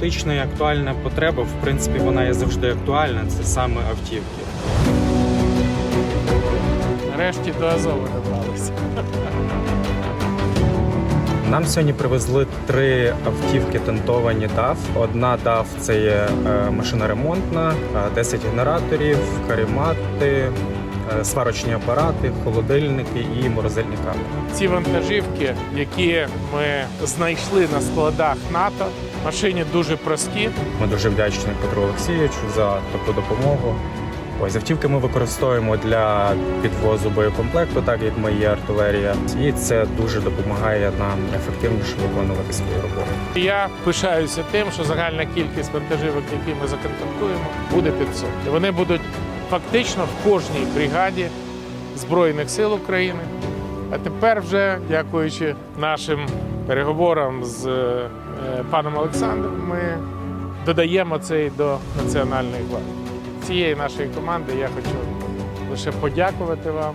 критична і актуальна потреба, в принципі, вона є завжди актуальна. Це саме автівки. Нарешті до Азову добралися. Нам сьогодні привезли три автівки тентовані DAF. Одна DAF – це є е, машина ремонтна, е, 10 генераторів, каремати, е, сварочні апарати, холодильники і морозильні камери. Ці вантажівки, які ми знайшли на складах НАТО, машині дуже прості. Ми дуже вдячні Петру Олексійовичу за таку допомогу. Ось автівки ми використовуємо для підвозу боєкомплекту, так як ми є артилерія, і це дуже допомагає нам ефективніше виконувати свою роботу. Я пишаюся тим, що загальна кількість вантажівок, які ми законтрактуємо, буде 500. І вони будуть фактично в кожній бригаді Збройних сил України. А тепер, вже дякуючи нашим переговорам з е, паном Олександром, ми додаємо це до Національної гвардії. Цієї нашої команди я хочу лише подякувати вам,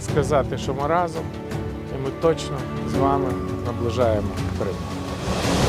сказати, що ми разом, і ми точно з вами наближаємо перемогу.